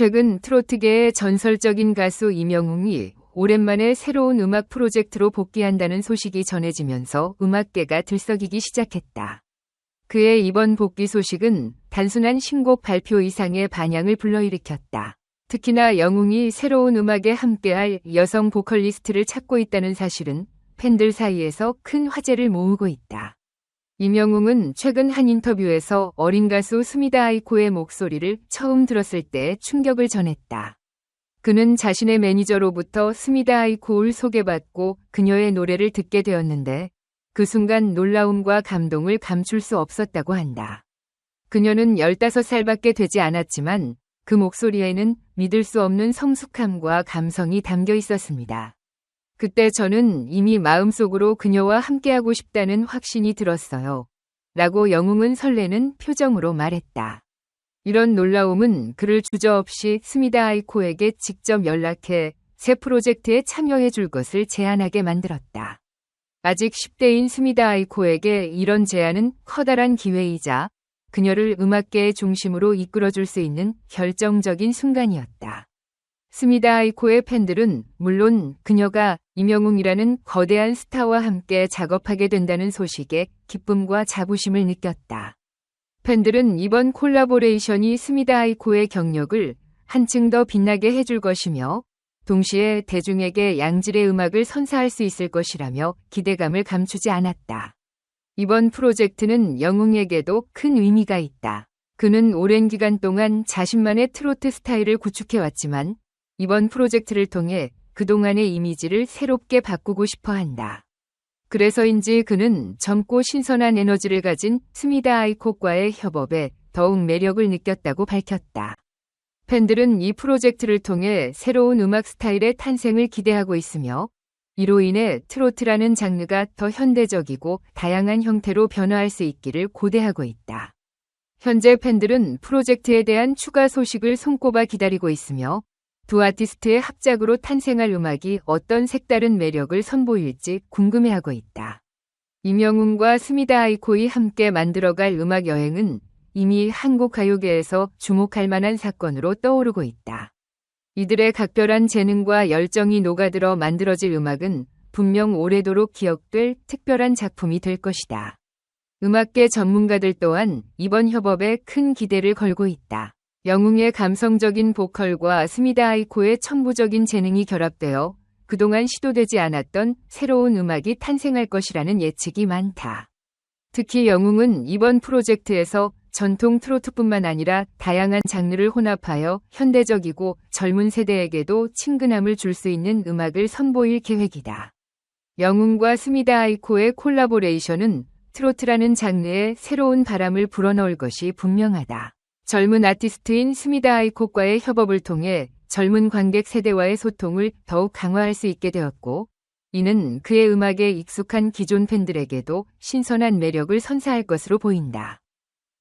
최근 트로트계의 전설적인 가수 이명웅이 오랜만에 새로운 음악 프로젝트로 복귀한다는 소식이 전해지면서 음악계가 들썩이기 시작했다. 그의 이번 복귀 소식은 단순한 신곡 발표 이상의 반향을 불러일으켰다. 특히나 영웅이 새로운 음악에 함께할 여성 보컬리스트를 찾고 있다는 사실은 팬들 사이에서 큰 화제를 모으고 있다. 이명웅은 최근 한 인터뷰에서 어린 가수 스미다 아이코의 목소리를 처음 들었을 때 충격을 전했다. 그는 자신의 매니저로부터 스미다 아이코를 소개받고 그녀의 노래를 듣게 되었는데 그 순간 놀라움과 감동을 감출 수 없었다고 한다. 그녀는 15살밖에 되지 않았지만 그 목소리에는 믿을 수 없는 성숙함과 감성이 담겨 있었습니다. 그때 저는 이미 마음속으로 그녀와 함께하고 싶다는 확신이 들었어요. 라고 영웅은 설레는 표정으로 말했다. 이런 놀라움은 그를 주저없이 스미다 아이코에게 직접 연락해 새 프로젝트에 참여해 줄 것을 제안하게 만들었다. 아직 10대인 스미다 아이코에게 이런 제안은 커다란 기회이자 그녀를 음악계의 중심으로 이끌어줄 수 있는 결정적인 순간이었다. 스미다 아이코의 팬들은 물론 그녀가 이명웅이라는 거대한 스타와 함께 작업하게 된다는 소식에 기쁨과 자부심을 느꼈다. 팬들은 이번 콜라보레이션이 스미다 아이코의 경력을 한층 더 빛나게 해줄 것이며 동시에 대중에게 양질의 음악을 선사할 수 있을 것이라며 기대감을 감추지 않았다. 이번 프로젝트는 영웅에게도 큰 의미가 있다. 그는 오랜 기간 동안 자신만의 트로트 스타일을 구축해왔지만 이번 프로젝트를 통해 그동안의 이미지를 새롭게 바꾸고 싶어 한다. 그래서인지 그는 젊고 신선한 에너지를 가진 스미다 아이콕과의 협업에 더욱 매력을 느꼈다고 밝혔다. 팬들은 이 프로젝트를 통해 새로운 음악 스타일의 탄생을 기대하고 있으며 이로 인해 트로트라는 장르가 더 현대적이고 다양한 형태로 변화할 수 있기를 고대하고 있다. 현재 팬들은 프로젝트에 대한 추가 소식을 손꼽아 기다리고 있으며 두 아티스트의 합작으로 탄생할 음악이 어떤 색다른 매력을 선보일지 궁금해하고 있다. 이명웅과 스미다 아이코이 함께 만들어갈 음악 여행은 이미 한국 가요계에서 주목할 만한 사건으로 떠오르고 있다. 이들의 각별한 재능과 열정이 녹아들어 만들어질 음악은 분명 오래도록 기억될 특별한 작품이 될 것이다. 음악계 전문가들 또한 이번 협업에 큰 기대를 걸고 있다. 영웅의 감성적인 보컬과 스미다 아이코의 천부적인 재능이 결합되어 그동안 시도되지 않았던 새로운 음악이 탄생할 것이라는 예측이 많다. 특히 영웅은 이번 프로젝트에서 전통 트로트뿐만 아니라 다양한 장르를 혼합하여 현대적이고 젊은 세대에게도 친근함을 줄 수 있는 음악을 선보일 계획이다. 영웅과 스미다 아이코의 콜라보레이션은 트로트라는 장르에 새로운 바람을 불어넣을 것이 분명하다. 젊은 아티스트인 스미다 아이콕과의 협업을 통해 젊은 관객 세대와의 소통을 더욱 강화할 수 있게 되었고, 이는 그의 음악에 익숙한 기존 팬들에게도 신선한 매력을 선사할 것으로 보인다.